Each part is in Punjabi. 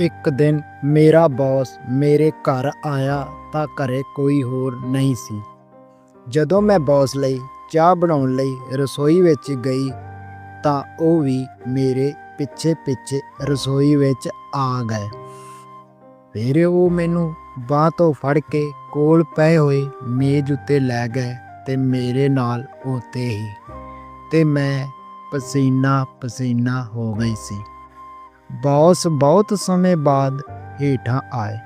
ਇੱਕ ਦਿਨ ਮੇਰਾ ਬੌਸ ਮੇਰੇ ਘਰ ਆਇਆ ਤਾਂ ਘਰੇ ਕੋਈ ਹੋਰ ਨਹੀਂ ਸੀ। ਜਦੋਂ ਮੈਂ ਬੌਸ ਲਈ ਚਾਹ ਬਣਾਉਣ ਲਈ ਰਸੋਈ ਵਿੱਚ ਗਈ ਤਾਂ ਉਹ ਵੀ ਮੇਰੇ ਪਿੱਛੇ ਪਿੱਛੇ ਰਸੋਈ ਵਿੱਚ ਆ ਗਏ। ਫਿਰ ਉਹ ਮੈਨੂੰ ਬਾਹ ਤੋਂ ਫੜ ਕੇ ਕੋਲ ਪਏ ਹੋਏ ਮੇਜ਼ ਉੱਤੇ ਲੈ ਗਏ ਤੇ ਮੇਰੇ ਨਾਲ ਉਤੇ ਹੀ ਤੇ ਮੈਂ ਪਸੀਨਾ ਪਸੀਨਾ ਹੋ ਗਈ ਸੀ। ਬੌਸ ਬਹੁਤ ਸਮੇਂ ਬਾਅਦ ਹੇਠਾਂ ਆਏ।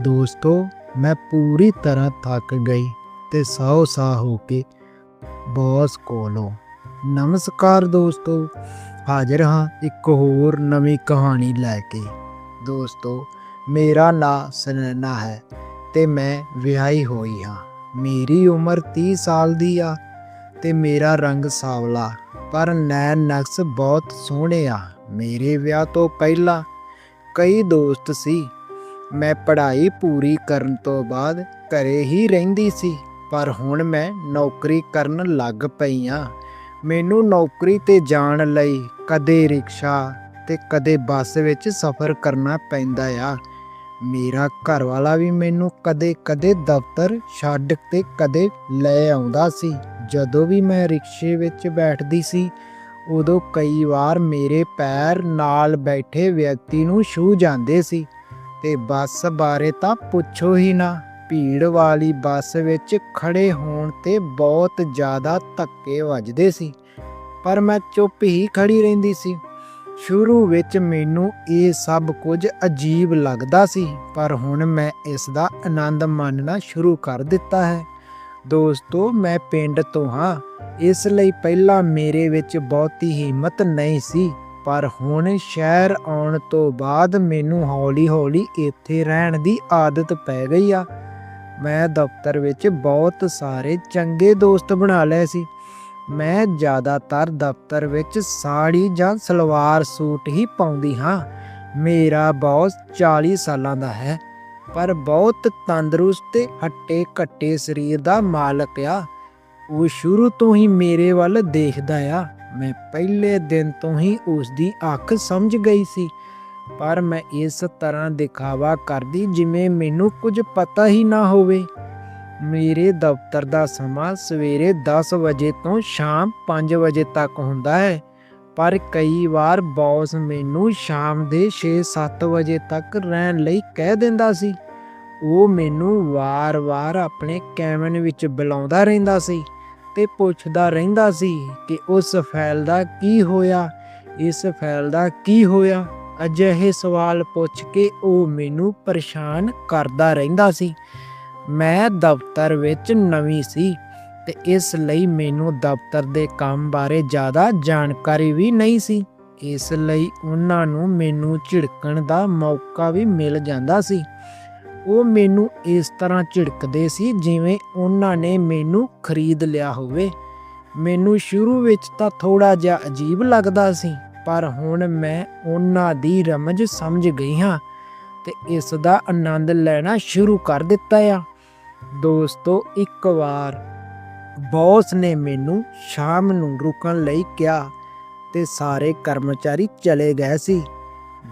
ਦੋਸਤੋ, ਮੈਂ ਪੂਰੀ ਤਰ੍ਹਾਂ ਥੱਕ ਗਈ ਤੇ ਸਾਹ ਸਾਹ ਹੋ ਕੇ ਬੌਸ ਕੋਲੋਂ ਨਮਸਕਾਰ ਦੋਸਤੋ, ਹਾਜ਼ਰ ਹਾਂ ਇੱਕ ਹੋਰ ਨਵੀਂ ਕਹਾਣੀ ਲੈ ਕੇ। ਦੋਸਤੋ, ਮੇਰਾ ਨਾਂ ਸਨੈਨਾ ਹੈ ਤੇ ਮੈਂ ਵਿਆਹੀ ਹੋਈ ਹਾਂ। ਮੇਰੀ ਉਮਰ 30 ਸਾਲ ਦੀ ਆ ਤੇ ਮੇਰਾ ਰੰਗ ਸਾਵਲਾ, ਪਰ ਨੈਣ ਨਕਸ਼ ਬਹੁਤ ਸੋਹਣੇ ਆ। ਮੇਰੇ ਵਿਆਹ ਤੋਂ ਪਹਿਲਾਂ ਕਈ ਦੋਸਤ ਸੀ। ਮੈਂ ਪੜ੍ਹਾਈ ਪੂਰੀ ਕਰਨ ਤੋਂ ਬਾਅਦ ਘਰੇ ਹੀ ਰਹਿੰਦੀ ਸੀ, ਪਰ ਹੁਣ ਮੈਂ ਨੌਕਰੀ ਕਰਨ ਲੱਗ ਪਈ ਆ ਮੈਨੂੰ ਨੌਕਰੀ ਤੇ ਜਾਣ ਲਈ ਕਦੇ ਰਿਕਸ਼ਾ ਤੇ ਕਦੇ ਬੱਸ ਵਿੱਚ ਸਫ਼ਰ ਕਰਨਾ ਪੈਂਦਾ ਆ। ਮੇਰਾ ਘਰ ਵਾਲਾ ਵੀ ਮੈਨੂੰ ਕਦੇ-ਕਦੇ ਦਫ਼ਤਰ ਛੱਡ ਤੇ ਕਦੇ ਲੈ ਆਉਂਦਾ ਸੀ। ਜਦੋਂ ਵੀ ਮੈਂ ਰਿਕਸ਼ੇ ਵਿੱਚ ਬੈਠਦੀ ਸੀ ਉਦੋਂ ਕਈ ਵਾਰ ਮੇਰੇ ਪੈਰ ਨਾਲ ਬੈਠੇ ਵਿਅਕਤੀ ਨੂੰ ਛੂ ਜਾਂਦੇ ਸੀ ਤੇ ਬੱਸ ਬਾਰੇ ਤਾਂ ਪੁੱਛੋ ਹੀ ਨਾ। ਭੀੜ ਵਾਲੀ ਬੱਸ ਵਿੱਚ ਖੜੇ ਹੋਣ ਤੇ ਬਹੁਤ ਜ਼ਿਆਦਾ ਧੱਕੇ ਵੱਜਦੇ ਸੀ, ਪਰ ਮੈਂ ਚੁੱਪ ਹੀ ਖੜੀ ਰਹਿੰਦੀ ਸੀ। ਸ਼ੁਰੂ ਵਿੱਚ ਮੈਨੂੰ ਇਹ ਸਭ ਕੁਝ ਅਜੀਬ ਲੱਗਦਾ ਸੀ, ਪਰ ਹੁਣ ਮੈਂ ਇਸ ਦਾ ਆਨੰਦ ਮਾਣਨਾ ਸ਼ੁਰੂ ਕਰ ਦਿੱਤਾ ਹੈ। ਦੋਸਤੋ, ਮੈਂ ਪਿੰਡ ਤੋਂ ਹਾਂ। ਇਸ ਲਈ ਪਹਿਲਾਂ ਮੇਰੇ ਵਿੱਚ ਬਹੁਤੀ ਹਿੰਮਤ ਨਹੀਂ ਸੀ, ਪਰ ਹੁਣ ਸ਼ਹਿਰ ਆਉਣ ਤੋਂ ਬਾਅਦ ਮੈਨੂੰ ਹੌਲੀ-ਹੌਲੀ ਇੱਥੇ ਰਹਿਣ ਦੀ ਆਦਤ ਪੈ ਗਈ ਆ। ਮੈਂ ਦਫ਼ਤਰ ਵਿੱਚ ਬਹੁਤ ਸਾਰੇ ਚੰਗੇ ਦੋਸਤ ਬਣਾ ਲਏ ਸੀ। ਮੈਂ ਜ਼ਿਆਦਾਤਰ ਦਫ਼ਤਰ ਵਿੱਚ ਸਾੜੀ ਜਾਂ ਸਲਵਾਰ ਸੂਟ ਹੀ ਪਾਉਂਦੀ ਹਾਂ। ਮੇਰਾ ਬੌਸ 40 ਸਾਲਾਂ ਦਾ ਹੈ, ਪਰ ਬਹੁਤ ਤੰਦਰੁਸਤ ਤੇ ਹੱਟੇ ਕੱਟੇ ਸਰੀਰ ਦਾ ਮਾਲਕ ਆ। ਉਹ ਸ਼ੁਰੂ ਤੋਂ ਹੀ ਮੇਰੇ ਵੱਲ ਦੇਖਦਾ ਆ। ਮੈਂ ਪਹਿਲੇ ਦਿਨ ਤੋਂ ਹੀ ਉਸ ਦੀ ਅੱਖ ਸਮਝ ਗਈ ਸੀ, ਪਰ ਮੈਂ ਇਸ ਤਰ੍ਹਾਂ ਦਿਖਾਵਾ ਕਰਦੀ ਜਿਵੇਂ ਮੈਨੂੰ ਕੁਝ ਪਤਾ ਹੀ ਨਾ ਹੋਵੇ। ਮੇਰੇ ਦਫ਼ਤਰ ਦਾ ਸਮਾਂ ਸਵੇਰੇ 10 ਵਜੇ ਤੋਂ ਸ਼ਾਮ 5 ਵਜੇ ਤੱਕ ਹੁੰਦਾ ਹੈ, ਪਰ ਕਈ ਵਾਰ ਬੌਸ ਮੈਨੂੰ ਸ਼ਾਮ ਦੇ 6-7 ਵਜੇ ਤੱਕ ਰਹਿਣ ਲਈ ਕਹਿ ਦਿੰਦਾ ਸੀ। ਉਹ ਮੈਨੂੰ ਵਾਰ-ਵਾਰ ਆਪਣੇ ਕੈਬਨ ਵਿੱਚ ਬੁਲਾਉਂਦਾ ਰਹਿੰਦਾ ਸੀ। ਤੇ ਪੁੱਛਦਾ ਰਹਿੰਦਾ ਸੀ ਕਿ ਉਸ ਫਾਈਲ ਦਾ ਕੀ ਹੋਇਆ, ਇਸ ਫਾਈਲ ਦਾ ਕੀ ਹੋਇਆ? ਅਜਿਹੇ ਸਵਾਲ ਪੁੱਛ ਕੇ ਉਹ ਮੈਨੂੰ ਪਰੇਸ਼ਾਨ ਕਰਦਾ ਰਹਿੰਦਾ ਸੀ। ਮੈਂ ਦਫ਼ਤਰ ਵਿੱਚ ਨਵੀਂ ਸੀ ਤੇ ਇਸ ਲਈ ਮੈਨੂੰ ਦਫ਼ਤਰ ਦੇ ਕੰਮ ਬਾਰੇ ਜ਼ਿਆਦਾ ਜਾਣਕਾਰੀ ਵੀ ਨਹੀਂ ਸੀ। ਇਸ ਲਈ ਉਹਨਾਂ ਨੂੰ ਮੈਨੂੰ ਝਿੜਕਣ ਦਾ ਮੌਕਾ ਵੀ ਮਿਲ ਜਾਂਦਾ ਸੀ। ਉਹ ਮੈਨੂੰ ਇਸ ਤਰ੍ਹਾਂ ਝਿੜਕਦੇ ਸੀ ਜਿਵੇਂ ਉਹਨਾਂ ਨੇ ਮੈਨੂੰ ਖਰੀਦ ਲਿਆ ਹੋਵੇ। ਮੈਨੂੰ ਸ਼ੁਰੂ ਵਿੱਚ ਤਾਂ ਥੋੜਾ ਜਿਹਾ ਅਜੀਬ ਲੱਗਦਾ ਸੀ, ਪਰ ਹੁਣ ਮੈਂ ਉਹਨਾਂ ਦੀ ਰਮਜ ਸਮਝ ਗਈ ਹਾਂ ਤੇ ਇਸ ਦਾ ਆਨੰਦ ਲੈਣਾ ਸ਼ੁਰੂ ਕਰ ਦਿੱਤਾ ਆ। ਦੋਸਤੋ, ਇੱਕ ਵਾਰ ਬੌਸ ਨੇ ਮੈਨੂੰ ਸ਼ਾਮ ਨੂੰ ਰੁਕਣ ਲਈ ਕਿਹਾ ਤੇ ਸਾਰੇ ਕਰਮਚਾਰੀ ਚਲੇ ਗਏ ਸੀ।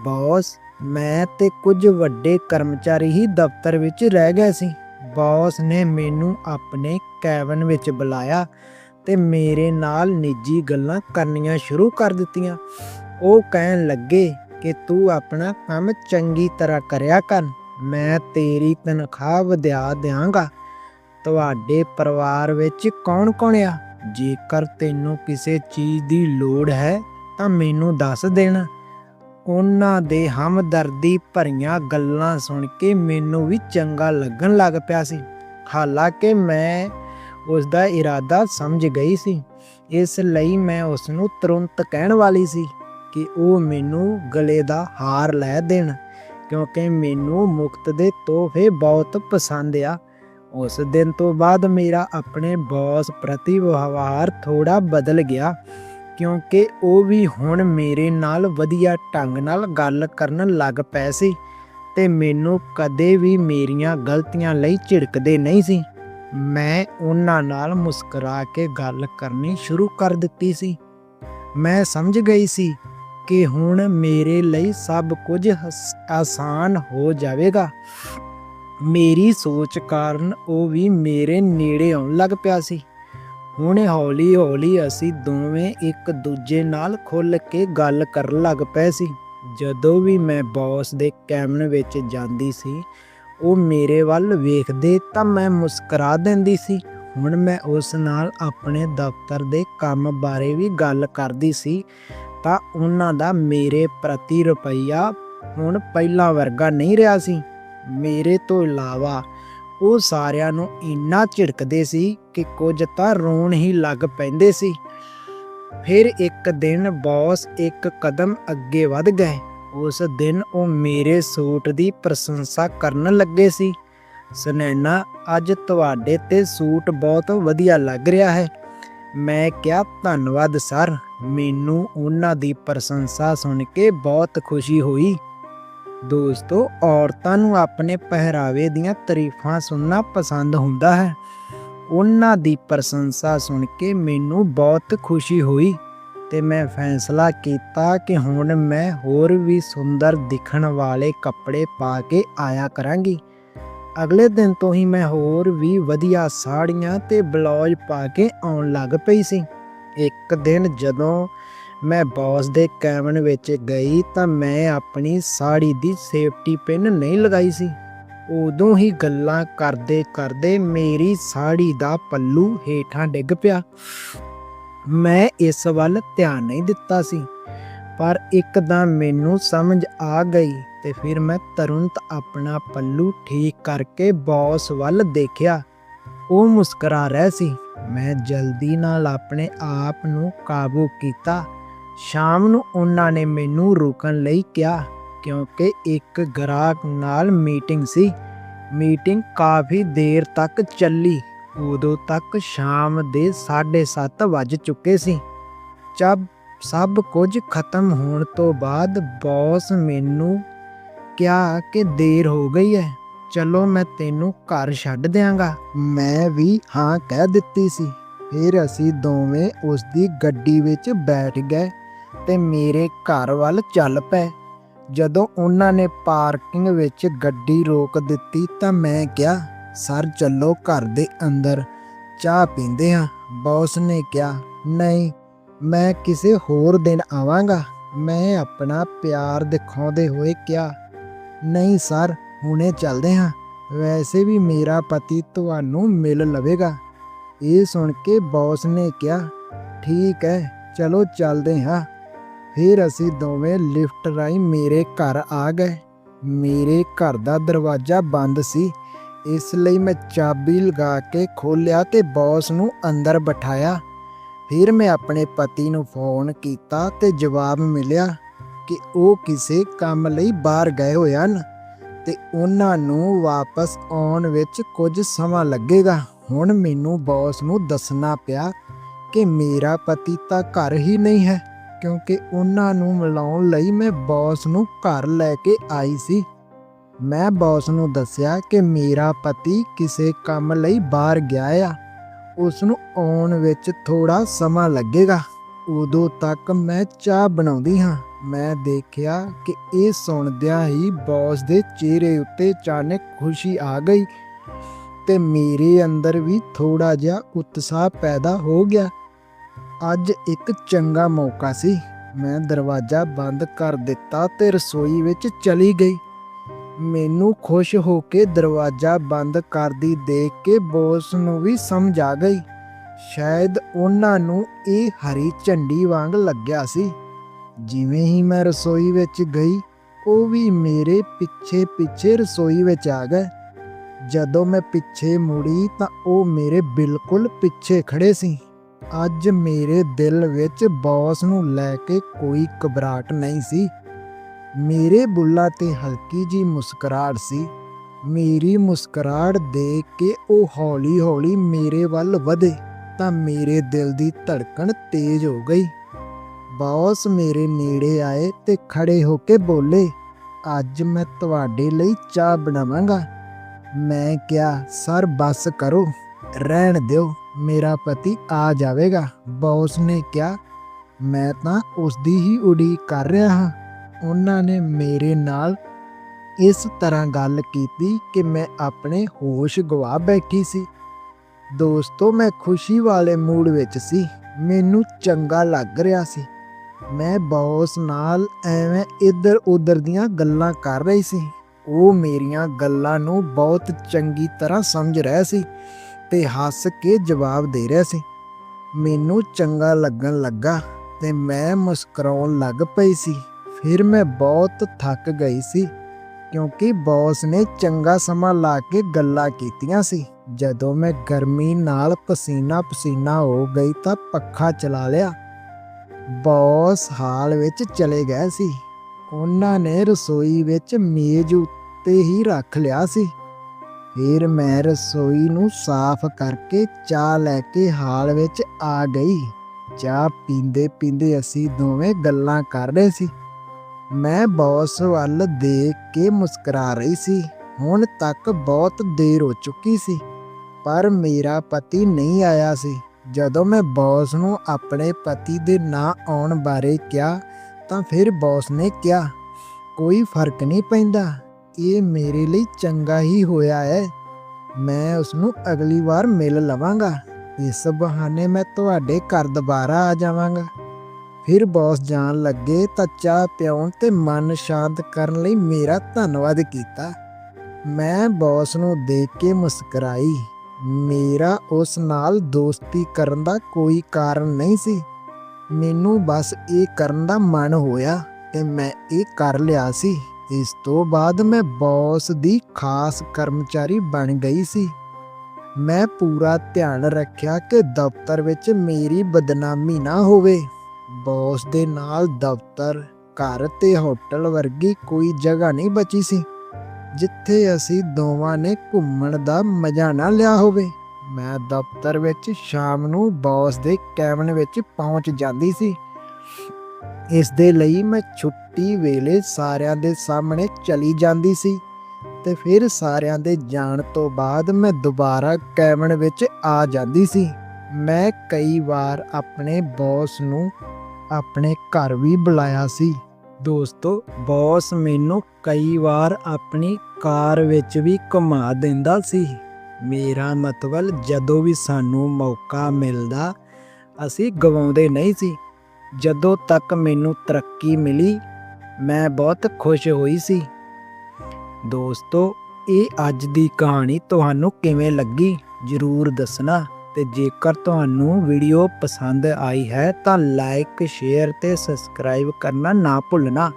ਬੌਸ ਮੈਂ ਤੇ ਕੁਝ ਵੱਡੇ ਕਰਮਚਾਰੀ ਹੀ ਦਫ਼ਤਰ ਵਿੱਚ ਰਹਿ ਗਏ ਸੀ। ਬੌਸ ਨੇ ਮੈਨੂੰ ਆਪਣੇ ਕੈਬਨ ਵਿੱਚ ਬੁਲਾਇਆ ਤੇ ਮੇਰੇ ਨਾਲ ਨਿੱਜੀ ਗੱਲਾਂ ਕਰਨੀਆਂ ਸ਼ੁਰੂ ਕਰ ਦਿੱਤੀਆਂ। ਉਹ ਕਹਿਣ ਲੱਗੇ ਕਿ ਤੂੰ ਆਪਣਾ ਕੰਮ ਚੰਗੀ ਤਰ੍ਹਾਂ ਕਰਿਆ ਕਰ, ਮੈਂ ਤੇਰੀ ਤਨਖਾਹ ਵਧਾ ਦਿਆਂਗਾ। ਤੁਹਾਡੇ ਪਰਿਵਾਰ ਵਿੱਚ ਕੌਣ-ਕੌਣ ਆ? ਜੇਕਰ ਤੈਨੂੰ ਕਿਸੇ ਚੀਜ਼ ਦੀ ਲੋੜ ਹੈ ਤਾਂ ਮੈਨੂੰ ਦੱਸ ਦੇਣਾ। ਉਹਨਾਂ ਦੇ ਹਮਦਰਦੀ ਭਰੀਆਂ ਗੱਲਾਂ ਸੁਣ ਕੇ ਮੈਨੂੰ ਵੀ ਚੰਗਾ ਲੱਗਣ ਲੱਗ ਪਿਆ ਸੀ। ਹਾਲਾਂਕਿ ਮੈਂ ਉਸ ਦਾ ਇਰਾਦਾ ਸਮਝ ਗਈ ਸੀ। ਇਸ ਲਈ ਮੈਂ ਉਸ ਨੂੰ ਤੁਰੰਤ ਕਹਿਣ ਵਾਲੀ ਸੀ ਕਿ ਉਹ ਮੈਨੂੰ ਗਲੇ ਦਾ ਹਾਰ ਲੈ ਦੇਣ, ਕਿਉਂਕਿ ਮੈਨੂੰ ਮੁਕਤ ਦੇ ਤੋਹਫੇ ਬਹੁਤ ਪਸੰਦ ਆ। ਉਸ ਦਿਨ ਤੋਂ ਬਾਅਦ ਮੇਰਾ ਆਪਣੇ ਬੌਸ ਪ੍ਰਤੀ ਵਿਵਹਾਰ ਥੋੜਾ ਬਦਲ ਗਿਆ। ਕਿਉਂਕਿ ਉਹ ਵੀ ਹੁਣ ਮੇਰੇ ਨਾਲ ਵਧੀਆ ਢੰਗ ਨਾਲ ਗੱਲ ਕਰਨ ਲੱਗ ਪਏ ਸੀ ਤੇ ਮੈਨੂੰ ਕਦੇ ਵੀ ਮੇਰੀਆਂ ਗਲਤੀਆਂ ਲਈ ਝਿੜਕਦੇ ਨਹੀਂ ਸੀ। ਮੈਂ ਉਹਨਾਂ ਨਾਲ ਮੁਸਕਰਾ ਕੇ ਗੱਲ ਕਰਨੀ ਸ਼ੁਰੂ ਕਰ ਦਿੱਤੀ ਸੀ। ਮੈਂ ਸਮਝ ਗਈ ਸੀ ਕਿ ਹੁਣ ਮੇਰੇ ਲਈ ਸਭ ਕੁਝ ਹਸ- ਆਸਾਨ ਹੋ ਜਾਵੇਗਾ। ਮੇਰੀ ਸੋਚ ਕਾਰਨ ਉਹ ਵੀ ਮੇਰੇ ਨੇੜੇ ਆਉਣ ਲੱਗ ਪਿਆ ਸੀ। ਹੁਣ ਹੌਲੀ ਹੌਲੀ ਅਸੀਂ ਦੋਵੇਂ ਇੱਕ ਦੂਜੇ ਨਾਲ ਖੁੱਲ ਕੇ ਗੱਲ ਕਰਨ ਲੱਗ ਪਏ ਸੀ। ਜਦੋਂ ਵੀ ਮੈਂ ਬੌਸ ਦੇ ਕੈਬਨ ਵਿੱਚ ਜਾਂਦੀ ਸੀ, ਉਹ ਮੇਰੇ ਵੱਲ ਵੇਖਦੇ ਤਾਂ ਮੈਂ ਮੁਸਕਰਾ ਦਿੰਦੀ ਸੀ। ਹੁਣ ਮੈਂ ਉਸ ਨਾਲ ਆਪਣੇ ਦਫ਼ਤਰ ਦੇ ਕੰਮ ਬਾਰੇ ਵੀ ਗੱਲ ਕਰਦੀ ਸੀ, ਤਾਂ ਉਹਨਾਂ ਦਾ ਮੇਰੇ ਪ੍ਰਤੀ ਰੁਪਈਆ ਹੁਣ ਪਹਿਲਾਂ ਵਰਗਾ ਨਹੀਂ ਰਿਹਾ ਸੀ। ਮੇਰੇ ਤੋਂ ਇਲਾਵਾ ਉਹ ਸਾਰਿਆਂ ਨੂੰ ਇੰਨਾ ਝਿੜਕਦੇ ਸੀ ਕਿ ਕੁਝ ਤਾਂ ਰੋਣ ਹੀ ਲੱਗ ਪੈਂਦੇ ਸੀ। ਫਿਰ ਇੱਕ ਦਿਨ ਬੌਸ ਇੱਕ ਕਦਮ ਅੱਗੇ ਵੱਧ ਗਏ। ਉਸ ਦਿਨ ਉਹ ਮੇਰੇ ਸੂਟ ਦੀ ਪ੍ਰਸ਼ੰਸਾ ਕਰਨ ਲੱਗੇ ਸੀ। ਸੁਨੈਨਾ ਅੱਜ ਤੁਹਾਡੇ ਤੇ ਸੂਟ ਬਹੁਤ ਵਧੀਆ ਲੱਗ ਰਿਹਾ ਹੈ। ਮੈਂ ਕਿਹਾ, ਧੰਨਵਾਦ, ਸਰ। ਮੈਨੂੰ ਉਹਨਾਂ ਦੀ ਪ੍ਰਸ਼ੰਸਾ ਸੁਣ ਕੇ ਬਹੁਤ ਖੁਸ਼ੀ ਹੋਈ। ਦੋਸਤੋ, ਔਰਤਾਂ ਨੂੰ ਆਪਣੇ ਪਹਿਰਾਵੇ ਦੀਆਂ ਤਾਰੀਫਾਂ ਸੁਣਨਾ ਪਸੰਦ ਹੁੰਦਾ ਹੈ। ਉਹਨਾਂ ਦੀ ਪ੍ਰਸ਼ੰਸਾ ਸੁਣ ਕੇ ਮੈਨੂੰ ਬਹੁਤ ਖੁਸ਼ੀ ਹੋਈ ਤੇ ਮੈਂ ਫੈਸਲਾ ਕੀਤਾ ਕਿ ਹੁਣ ਮੈਂ ਹੋਰ ਵੀ ਸੁੰਦਰ ਦਿਖਣ ਵਾਲੇ ਕੱਪੜੇ ਪਾ ਕੇ ਆਇਆ ਕਰਾਂਗੀ। ਅਗਲੇ ਦਿਨ ਤੋਂ ਹੀ ਮੈਂ ਹੋਰ ਵੀ ਵਧੀਆ ਸਾੜੀਆਂ ਤੇ ਬਲੌਜ ਪਾ ਕੇ ਆਉਣ ਲੱਗ ਪਈ ਸੀ। ਇੱਕ ਦਿਨ ਜਦੋਂ ਮੈਂ ਬੌਸ ਦੇ ਕੈਬਨ ਵਿੱਚ ਗਈ ਤਾਂ ਮੈਂ ਆਪਣੀ ਸਾੜੀ ਦੀ ਸੇਫਟੀ ਪਿਨ ਨਹੀਂ ਲਗਾਈ ਸੀ। ਉਦੋਂ ਹੀ ਗੱਲਾਂ ਕਰਦੇ ਕਰਦੇ ਮੇਰੀ ਸਾੜੀ ਦਾ ਪੱਲੂ ਹੇਠਾਂ ਡਿੱਗ ਪਿਆ। ਮੈਂ ਇਸ ਵੱਲ ਧਿਆਨ ਨਹੀਂ ਦਿੱਤਾ ਸੀ, ਪਰ ਇੱਕਦਮ ਮੈਨੂੰ ਸਮਝ ਆ ਗਈ ਤੇ ਫਿਰ ਮੈਂ ਤੁਰੰਤ ਆਪਣਾ ਪੱਲੂ ਠੀਕ ਕਰਕੇ ਬੌਸ ਵੱਲ ਦੇਖਿਆ। ਉਹ ਮੁਸਕਰਾ ਰਿਹਾ ਸੀ। ਮੈਂ ਜਲਦੀ ਨਾਲ ਆਪਣੇ ਆਪ ਨੂੰ ਕਾਬੂ ਕੀਤਾ। ਸ਼ਾਮ ਨੂੰ ਉਹਨਾਂ ਨੇ ਮੈਨੂੰ ਰੁਕਣ ਲਈ ਕਿਹਾ, ਕਿਉਂਕਿ ਇੱਕ ਗ੍ਰਾਹਕ ਨਾਲ ਮੀਟਿੰਗ ਸੀ। ਮੀਟਿੰਗ ਕਾਫੀ ਦੇਰ ਤੱਕ ਚੱਲੀ। ਉਦੋਂ ਤੱਕ ਸ਼ਾਮ ਦੇ 7:30 ਵੱਜ ਚੁੱਕੇ ਸੀ। ਜਦ ਸਭ ਕੁਝ ਖਤਮ ਹੋਣ ਤੋਂ ਬਾਅਦ ਬੌਸ ਮੈਨੂੰ ਕਿਹਾ ਕਿ ਦੇਰ ਹੋ ਗਈ ਹੈ, ਚਲੋ ਮੈਂ ਤੈਨੂੰ ਘਰ ਛੱਡ ਦਿਆਂਗਾ। ਮੈਂ ਵੀ ਹਾਂ ਕਹਿ ਦਿੱਤੀ ਸੀ। ਫਿਰ ਅਸੀਂ ਦੋਵੇਂ ਉਸ ਦੀ ਗੱਡੀ ਵਿੱਚ ਬੈਠ ਗਏ। ਤੇ ਮੇਰੇ ਘਰ ਵੱਲ ਚੱਲ ਪਏ ਜਦੋਂ ਉਹਨਾਂ ਨੇ ਪਾਰਕਿੰਗ ਵਿੱਚ ਗੱਡੀ ਰੋਕ ਦਿੱਤੀ ਤਾਂ ਮੈਂ ਕਿਹਾ, ਸਰ, ਚੱਲੋ ਘਰ ਦੇ ਅੰਦਰ, ਚਾਹ ਪੀਂਦੇ ਹਾਂ। ਬੌਸ ਨੇ ਕਿਹਾ, ਨਹੀਂ, ਮੈਂ ਕਿਸੇ ਹੋਰ ਦਿਨ ਆਵਾਂਗਾ। ਮੈਂ ਆਪਣਾ ਪਿਆਰ ਦਿਖਾਉਂਦੇ ਹੋਏ ਕਿਹਾ, ਨਹੀਂ ਸਰ, ਹੁਣੇ ਚੱਲਦੇ ਹਾਂ। ਵੈਸੇ ਵੀ ਮੇਰਾ ਪਤੀ ਤੁਹਾਨੂੰ ਮਿਲ ਲਵੇਗਾ। ਇਹ ਸੁਣ ਕੇ ਬੌਸ ਨੇ ਕਿਹਾ, ਠੀਕ ਹੈ, ਚਲੋ ਚੱਲਦੇ ਹਾਂ। ਫਿਰ ਅਸੀਂ ਦੋਵੇਂ ਲਿਫਟ ਰਾਹੀਂ ਮੇਰੇ ਘਰ ਆ ਗਏ। ਮੇਰੇ ਘਰ ਦਾ ਦਰਵਾਜ਼ਾ ਬੰਦ ਸੀ। ਇਸ ਲਈ ਮੈਂ ਚਾਬੀ ਲਗਾ ਕੇ ਖੋਲ੍ਹਿਆ ਤੇ ਬੌਸ ਨੂੰ ਅੰਦਰ ਬਿਠਾਇਆ। ਫਿਰ ਮੈਂ ਆਪਣੇ ਪਤੀ ਨੂੰ ਫੋਨ ਕੀਤਾ ਤੇ ਜਵਾਬ ਮਿਲਿਆ ਕਿ ਉਹ ਕਿਸੇ ਕੰਮ ਲਈ ਬਾਹਰ ਗਏ ਹੋਏ ਹਨ ਤੇ ਉਹਨਾਂ ਨੂੰ ਵਾਪਸ ਆਉਣ ਵਿੱਚ ਕੁਝ ਸਮਾਂ ਲੱਗੇਗਾ। ਹੁਣ ਮੈਨੂੰ ਬੌਸ ਨੂੰ ਦੱਸਣਾ ਪਿਆ ਕਿ ਮੇਰਾ ਪਤੀ ਤਾਂ ਘਰ ਹੀ ਨਹੀਂ ਹੈ। ਕਿਉਂਕਿ ਉਹਨਾਂ ਨੂੰ ਮਿਲਾਉਣ ਲਈ ਮੈਂ ਬੌਸ ਨੂੰ ਘਰ ਲੈ ਕੇ ਆਈ ਸੀ। ਮੈਂ ਬੌਸ ਨੂੰ ਦੱਸਿਆ ਕਿ ਮੇਰਾ ਪਤੀ ਕਿਸੇ ਕੰਮ ਲਈ ਬਾਹਰ ਗਿਆ ਆ। ਉਸ ਨੂੰ ਆਉਣ ਵਿੱਚ ਥੋੜਾ ਸਮਾਂ ਲੱਗੇਗਾ। ਉਦੋਂ ਤੱਕ ਮੈਂ ਚਾਹ ਬਣਾਉਂਦੀ ਹਾਂ। ਮੈਂ ਦੇਖਿਆ ਕਿ ਇਹ ਸੁਣਦਿਆਂ ਹੀ ਬੌਸ ਦੇ ਚਿਹਰੇ ਉੱਤੇ ਅਚਾਨਕ ਖੁਸ਼ੀ ਆ ਗਈ ਤੇ ਮੇਰੇ ਅੰਦਰ ਵੀ ਥੋੜਾ ਜਿਹਾ ਉਤਸ਼ਾਹ ਪੈਦਾ ਹੋ ਗਿਆ। ਅੱਜ ਇੱਕ ਚੰਗਾ ਮੌਕਾ ਸੀ। ਮੈਂ ਦਰਵਾਜ਼ਾ ਬੰਦ ਕਰ ਦਿੱਤਾ ਤੇ ਰਸੋਈ ਵਿੱਚ ਚਲੀ ਗਈ। ਮੈਨੂੰ ਖੁਸ਼ ਹੋ ਕੇ ਦਰਵਾਜ਼ਾ ਬੰਦ ਕਰਦੀ ਦੇਖ ਕੇ ਬੌਸ ਨੂੰ ਵੀ ਸਮਝ ਆ ਗਈ। ਸ਼ਾਇਦ ਉਹਨਾਂ ਨੂੰ ਇਹ ਹਰੀ ਝੰਡੀ ਵਾਂਗ ਲੱਗਿਆ ਸੀ। ਜਿਵੇਂ ਹੀ ਮੈਂ ਰਸੋਈ ਵਿੱਚ ਗਈ, ਉਹ ਵੀ ਮੇਰੇ ਪਿੱਛੇ ਪਿੱਛੇ ਰਸੋਈ ਵਿੱਚ ਆ ਗਏ। ਜਦੋਂ ਮੈਂ ਪਿੱਛੇ ਮੁੜੀ ਤਾਂ ਉਹ ਮੇਰੇ ਬਿਲਕੁਲ ਪਿੱਛੇ ਖੜੇ ਸੀ। ਅੱਜ ਮੇਰੇ ਦਿਲ ਵਿੱਚ ਬੌਸ ਨੂੰ ਲੈ ਕੇ ਕੋਈ ਘਬਰਾਹਟ ਨਹੀਂ ਸੀ। ਮੇਰੇ ਬੁੱਲਾਂ ਤੇ ਹਲਕੀ ਜੀ ਮੁਸਕਰਾਹਟ ਸੀ। ਮੇਰੀ ਮੁਸਕਰਾਹਟ ਦੇਖ ਕੇ ਉਹ ਹੌਲੀ-ਹੌਲੀ ਮੇਰੇ ਵੱਲ ਵਧੇ ਤਾਂ ਮੇਰੇ ਦਿਲ ਦੀ ਧੜਕਣ ਤੇਜ਼ ਹੋ ਗਈ। ਬੌਸ ਮੇਰੇ ਨੇੜੇ ਆਏ ਤੇ ਖੜੇ ਹੋ ਕੇ ਬੋਲੇ, ਅੱਜ ਮੈਂ ਤੁਹਾਡੇ ਲਈ ਚਾਹ ਬਣਾਵਾਂਗਾ। ਮੈਂ ਕਿਹਾ, ਸਰ, ਬਸ ਕਰੋ, ਰਹਿਣ ਦਿਓ। ਮੇਰਾ ਪਤੀ ਆ ਜਾਵੇਗਾ। ਬੌਸ ਨੇ ਕਿਹਾ, ਮੈਂ ਤਾਂ ਉਸ ਦੀ ਹੀ ਉਡੀਕ ਕਰ ਰਿਹਾ ਹਾਂ। ਉਹਨਾਂ ਨੇ ਮੇਰੇ ਨਾਲ ਇਸ ਤਰ੍ਹਾਂ ਗੱਲ ਕੀਤੀ ਕਿ ਮੈਂ ਆਪਣੇ ਹੋਸ਼ ਗਵਾ ਬੈਠੀ ਸੀ। ਦੋਸਤੋ, ਮੈਂ ਖੁਸ਼ੀ ਵਾਲੇ ਮੂਡ ਵਿੱਚ ਸੀ। ਮੈਨੂੰ ਚੰਗਾ ਲੱਗ ਰਿਹਾ ਸੀ। ਮੈਂ ਬੌਸ ਨਾਲ ਐਵੇਂ ਇੱਧਰ ਉੱਧਰ ਦੀਆਂ ਗੱਲਾਂ ਕਰ ਰਹੀ ਸੀ। ਉਹ ਮੇਰੀਆਂ ਗੱਲਾਂ ਨੂੰ ਬਹੁਤ ਚੰਗੀ ਤਰ੍ਹਾਂ ਸਮਝ ਰਿਹਾ ਸੀ। ਤੇ ਹੱਸ ਕੇ ਜਵਾਬ ਦੇ ਰਿਹਾ ਸੀ। ਮੈਨੂੰ ਚੰਗਾ ਲੱਗਣ ਲੱਗਾ ਤੇ ਮੈਂ ਮੁਸਕਰਾਉਣ ਲੱਗ ਪਈ ਸੀ। ਫਿਰ ਮੈਂ ਬਹੁਤ ਥੱਕ ਗਈ ਸੀ ਕਿਉਂਕਿ ਬੌਸ ਨੇ ਚੰਗਾ ਸਮਾਂ ਲਾ ਕੇ ਗੱਲਾਂ ਕੀਤੀਆਂ ਸੀ। ਜਦੋਂ ਮੈਂ ਗਰਮੀ ਨਾਲ ਪਸੀਨਾ ਪਸੀਨਾ ਹੋ ਗਈ ਤਾਂ ਪੱਖਾ ਚਲਾ ਲਿਆ। ਬੌਸ ਹਾਲ ਵਿੱਚ ਚਲੇ ਗਏ ਸੀ। ਉਹਨਾਂ ਨੇ ਰਸੋਈ ਵਿੱਚ ਮੇਜ਼ ਉੱਤੇ ਹੀ ਰੱਖ ਲਿਆ ਸੀ। ਫਿਰ ਮੈਂ ਰਸੋਈ ਨੂੰ ਸਾਫ਼ ਕਰਕੇ ਚਾਹ ਲੈ ਕੇ ਹਾਲ ਵਿੱਚ ਆ ਗਈ। ਚਾਹ ਪੀਂਦੇ ਪੀਂਦੇ ਅਸੀਂ ਦੋਵੇਂ ਗੱਲਾਂ ਕਰ ਰਹੇ ਸੀ। ਮੈਂ ਬੌਸ ਵੱਲ ਦੇਖ ਕੇ ਮੁਸਕਰਾ ਰਹੀ ਸੀ। ਹੁਣ ਤੱਕ ਬਹੁਤ ਦੇਰ ਹੋ ਚੁੱਕੀ ਸੀ, ਪਰ ਮੇਰਾ ਪਤੀ ਨਹੀਂ ਆਇਆ ਸੀ। ਜਦੋਂ ਮੈਂ ਬੌਸ ਨੂੰ ਆਪਣੇ ਪਤੀ ਦੇ ਨਾ ਆਉਣ ਬਾਰੇ ਕਿਹਾ, ਤਾਂ ਫਿਰ ਬੌਸ ਨੇ ਕਿਹਾ, ਕੋਈ ਫ਼ਰਕ ਨਹੀਂ ਪੈਂਦਾ। ਇਹ ਮੇਰੇ ਲਈ ਚੰਗਾ ਹੀ ਹੋਇਆ ਹੈ। ਮੈਂ ਉਸ ਨੂੰ ਅਗਲੀ ਵਾਰ ਮਿਲ ਲਵਾਂਗਾ। ਇਸ ਬਹਾਨੇ ਮੈਂ ਤੁਹਾਡੇ ਘਰ ਦੁਬਾਰਾ ਆ ਜਾਵਾਂਗਾ। ਫਿਰ ਬੌਸ ਜਾਣ ਲੱਗੇ ਤਾਂ ਚਾਹ ਪਿਉਣ ਤੇ ਮਨ ਸ਼ਾਂਤ ਕਰਨ ਲਈ ਮੇਰਾ ਧੰਨਵਾਦ ਕੀਤਾ। ਮੈਂ ਬੌਸ ਨੂੰ ਦੇਖ ਕੇ ਮੁਸਕਰਾਈ। ਮੇਰਾ ਉਸ ਨਾਲ ਦੋਸਤੀ ਕਰਨ ਦਾ ਕੋਈ ਕਾਰਨ ਨਹੀਂ ਸੀ। ਮੈਨੂੰ ਬਸ ਇਹ ਕਰਨ ਦਾ ਮਨ ਹੋਇਆ ਤੇ ਮੈਂ ਇਹ ਕਰ ਲਿਆ ਸੀ। ਇਸ ਤੋਂ ਬਾਅਦ ਮੈਂ ਬੌਸ ਦੀ ਖਾਸ ਕਰਮਚਾਰੀ ਬਣ ਗਈ ਸੀ। ਮੈਂ ਪੂਰਾ ਧਿਆਨ ਰੱਖਿਆ ਕਿ ਦਫ਼ਤਰ ਵਿੱਚ ਮੇਰੀ ਬਦਨਾਮੀ ਨਾ ਹੋਵੇ। ਬੌਸ ਦੇ ਨਾਲ ਦਫ਼ਤਰ, ਘਰ ਤੇ ਹੋਟਲ ਵਰਗੀ ਕੋਈ ਜਗ੍ਹਾ ਨਹੀਂ ਬਚੀ ਸੀ, ਜਿੱਥੇ ਅਸੀਂ ਦੋਵਾਂ ਨੇ ਘੁੰਮਣ ਦਾ ਮਜ਼ਾ ਨਾ ਲਿਆ ਹੋਵੇ। ਮੈਂ ਦਫ਼ਤਰ ਵਿੱਚ ਸ਼ਾਮ ਨੂੰ ਬੌਸ ਦੇ ਕੈਬਨ ਵਿੱਚ ਪਹੁੰਚ ਜਾਂਦੀ ਸੀ। ਇਸ ਦੇ ਲਈ ਮੈਂ ਛੁੱਟੀ ਵੇਲੇ ਸਾਰਿਆਂ ਦੇ ਸਾਹਮਣੇ ਚਲੀ ਜਾਂਦੀ ਸੀ ਤੇ ਫਿਰ ਸਾਰਿਆਂ ਦੇ ਜਾਣ ਤੋਂ ਬਾਅਦ ਮੈਂ ਦੁਬਾਰਾ ਕੈਬਨ ਵਿੱਚ ਆ ਜਾਂਦੀ ਸੀ। ਮੈਂ ਕਈ ਵਾਰ ਆਪਣੇ ਬੌਸ ਨੂੰ ਆਪਣੇ ਘਰ ਵੀ ਬੁਲਾਇਆ ਸੀ। ਦੋਸਤੋ, ਬੌਸ ਮੈਨੂੰ ਕਈ ਵਾਰ ਆਪਣੀ ਕਾਰ ਵਿੱਚ ਵੀ ਘੁਮਾ ਦਿੰਦਾ ਸੀ। ਮੇਰਾ ਮਤਲਬ ਜਦੋਂ ਵੀ ਸਾਨੂੰ ਮੌਕਾ ਮਿਲਦਾ, ਅਸੀਂ ਗਵਾਉਂਦੇ ਨਹੀਂ ਸੀ। ਜਦੋਂ ਤੱਕ ਮੈਨੂੰ ਤਰੱਕੀ ਮਿਲੀ ਮੈਂ ਬਹੁਤ ਖੁਸ਼ ਹੋਈ ਸੀ। ਦੋਸਤੋ, ਇਹ ਅੱਜ ਦੀ ਕਹਾਣੀ ਤੁਹਾਨੂੰ ਕਿਵੇਂ ਲੱਗੀ? ਜਰੂਰ ਦੱਸਣਾ ਤੇ ਜੇਕਰ ਤੁਹਾਨੂੰ ਵੀਡੀਓ ਪਸੰਦ ਆਈ ਹੈ ਤਾਂ ਲਾਈਕ, ਸ਼ੇਅਰ ਤੇ ਸਬਸਕ੍ਰਾਈਬ ਕਰਨਾ ਨਾ ਭੁੱਲਣਾ।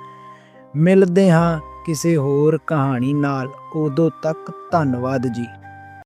ਮਿਲਦੇ ਹਾਂ ਕਿਸੇ ਹੋਰ ਕਹਾਣੀ ਨਾਲ। ਉਦੋਂ ਤੱਕ ਧੰਨਵਾਦ ਜੀ।